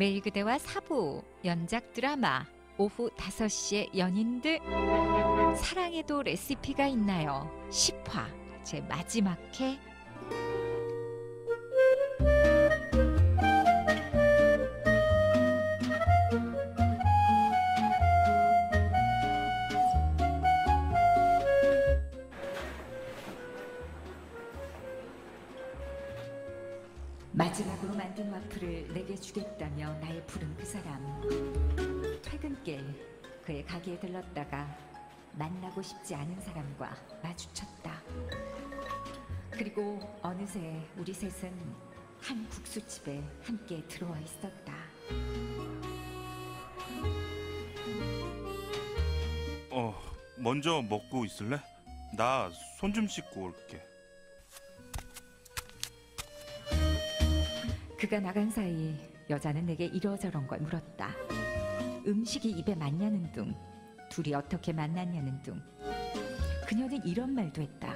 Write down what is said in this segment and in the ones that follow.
매일 그대와 사부 연작 드라마 오후 5시에 연인들 사랑에도 레시피가 있나요? 10화 제 마지막 회 와플을 내게 주겠다며 날 부른 그 사람 퇴근길 그의 가게에 들렀다가 만나고 싶지 않은 사람과 마주쳤다 그리고 어느새 우리 셋은 한 국수집에 함께 들어와 있었다 어, 먼저 먹고 있을래? 나 손 좀 씻고 올게. 그가 나간 사이 여자는 내게 이러저런 걸 물었다. 음식이 입에 맞냐는 둥, 둘이 어떻게 만났냐는 둥. 그녀는 이런 말도 했다.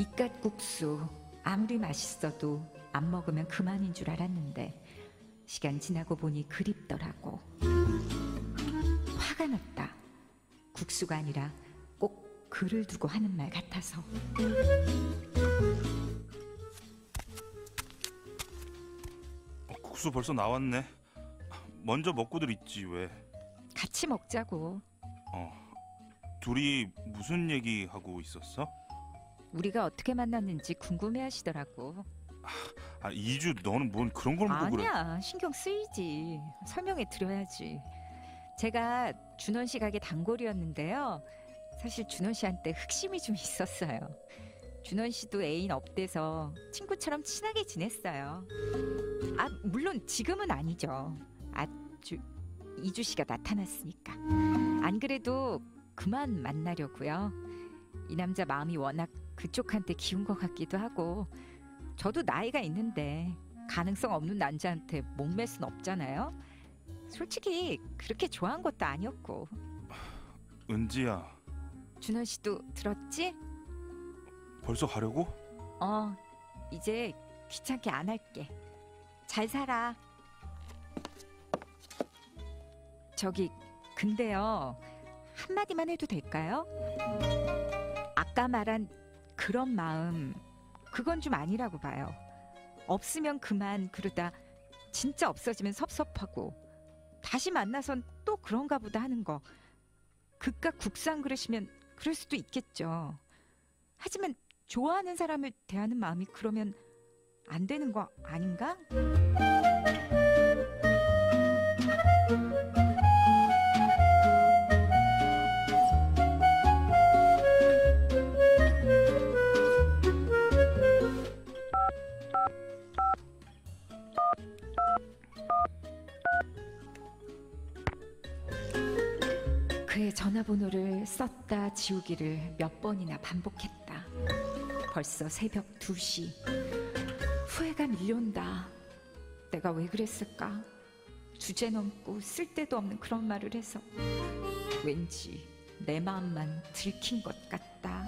이깟 국수 아무리 맛있어도 안 먹으면 그만인 줄 알았는데 시간 지나고 보니 그립더라고. 화가 났다. 국수가 아니라 꼭 글을 두고 하는 말 같아서. 국수 벌써 나왔네. 먼저 먹고들 있지 왜? 같이 먹자고. 어, 둘이 무슨 얘기 하고 있었어? 우리가 어떻게 만났는지 궁금해하시더라고. 아, 이주 너는 뭔 그런 걸 묻고 그래? 아니야 신경 쓰이지 설명해 드려야지 제가 준원 씨 가게 단골이었는데요 사실 준원 씨한테 흑심이 좀 있었어요 준원 씨도 애인 없대서 친구처럼 친하게 지냈어요. 아 물론 지금은 아니죠. 아주 이주 씨가 나타났으니까. 안 그래도 그만 만나려고요. 이 남자 마음이 워낙 그쪽한테 기운 것 같기도 하고 저도 나이가 있는데 가능성 없는 남자한테 목맬 순 없잖아요. 솔직히 그렇게 좋아한 것도 아니었고. 은지야, 준원 씨도 들었지? 벌써 가려고? 어 이제 귀찮게 안 할게. 잘 살아. 저기 근데요 한마디만 해도 될까요? 아까 말한 그런 마음 그건 좀 아니라고 봐요. 없으면 그만 그러다 진짜 없어지면 섭섭하고 다시 만나선 또 그런가 보다 하는 거 그깟 국상 그러시면 그럴 수도 있겠죠. 하지만 좋아하는 사람을 대하는 마음이 그러면 안 되는 거 아닌가? 그의 전화번호를 썼다 지우기를 몇 번이나 반복했다. 벌써 새벽 2시. 후회가 밀려온다. 내가 왜 그랬을까? 주제 넘고 쓸데도 없는 그런 말을 해서 왠지 내 마음만 들킨 것 같다.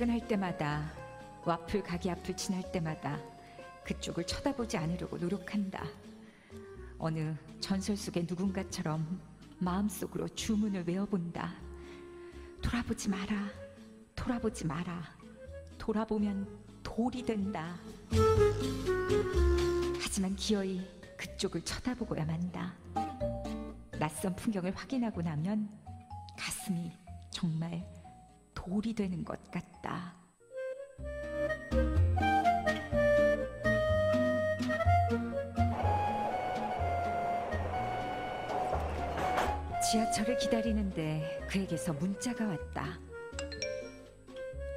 퇴근할 때마다 와플 가게 앞을 지날 때마다 그쪽을 쳐다보지 않으려고 노력한다. 어느 전설 속의 누군가처럼 마음속으로 주문을 외워본다. 돌아보지 마라. 돌아보지 마라. 돌아보면 돌이 된다. 하지만 기어이 그쪽을 쳐다보고야 만다. 낯선 풍경을 확인하고 나면 가슴이 정말 돌이 되는 것 같다. 지하철을 기다리는데 그에게서 문자가 왔다.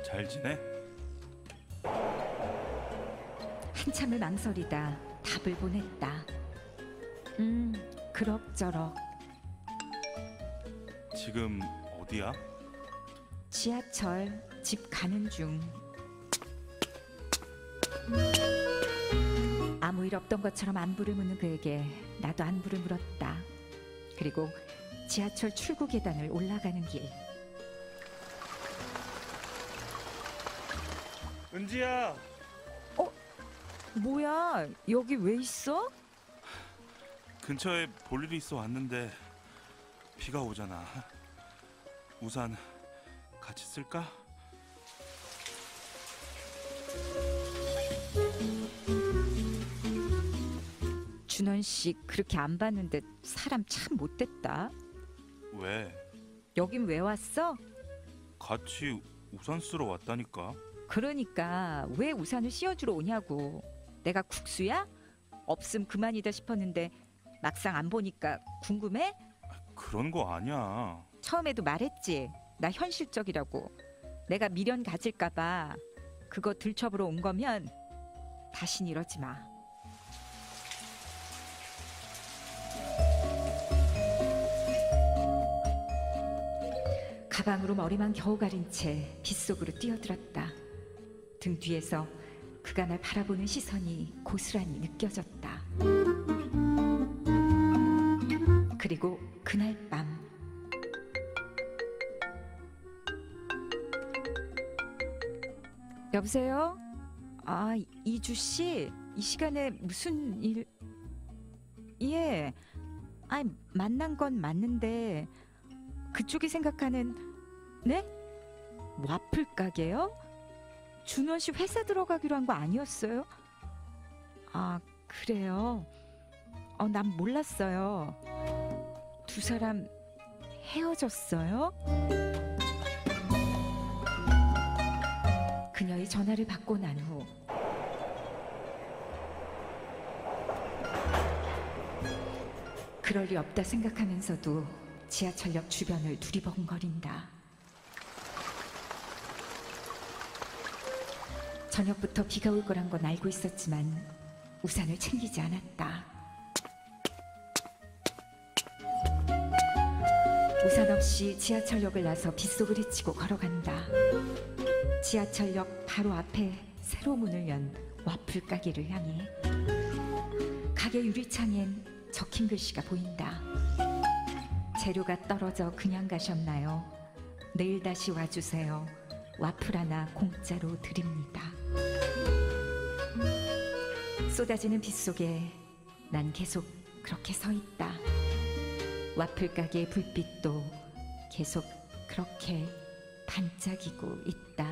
잘 지내? 한참을 망설이다 답을 보냈다. 음, 그럭저럭 지금 어디야? 지하철 집 가는 중. 아무 일 없던 것처럼 안부를 묻는 그에게 나도 안부를 물었다. 그리고 지하철 출구 계단을 올라가는 길. 은지야. 뭐야? 여기 왜 있어? 근처에 볼 일이 있어 왔는데 비가 오잖아. 우산 같이 쓸까? 준원 씨 그렇게 안 봤는 데 사람 참 못됐다. 왜? 여긴 왜 왔어? 같이 우산 쓰러 왔다니까. 그러니까 왜 우산을 씌워주러 오냐고. 내가 국수야? 없음 그만이다 싶었는데 막상 안 보니까 궁금해? 그런 거 아니야. 처음에도 말했지. 나 현실적이라고. 내가 미련 가질까봐 그거 들춰보러 온 거면 다신 이러지 마. 가방으로 머리만 겨우 가린 채 빗속으로 뛰어들었다. 등 뒤에서 그가 날 바라보는 시선이 고스란히 느껴졌다. 그리고 그날 여보세요? 아 이주 씨, 이 시간에 무슨 일? 예, 아 만난 건 맞는데 그쪽이 생각하는 네? 와플 가게요? 준원 씨 회사 들어가기로 한 거 아니었어요? 아 그래요? 어, 난 몰랐어요. 두 사람 헤어졌어요? 그녀의 전화를 받고 난 후 그럴 리 없다 생각하면서도 지하철역 주변을 두리번거린다. 저녁부터 비가 올 거란 건 알고 있었지만 우산을 챙기지 않았다. 우산 없이 지하철역을 나서 빗속을 헤치고 걸어간다. 지하철역 바로 앞에 새로 문을 연 와플 가게를 향해 가게 유리창엔 적힌 글씨가 보인다. 재료가 떨어져 그냥 가셨나요? 내일 다시 와주세요. 와플 하나 공짜로 드립니다. 쏟아지는 빗 속에 난 계속 그렇게 서 있다. 와플 가게의 불빛도 계속 그렇게 반짝이고 있다.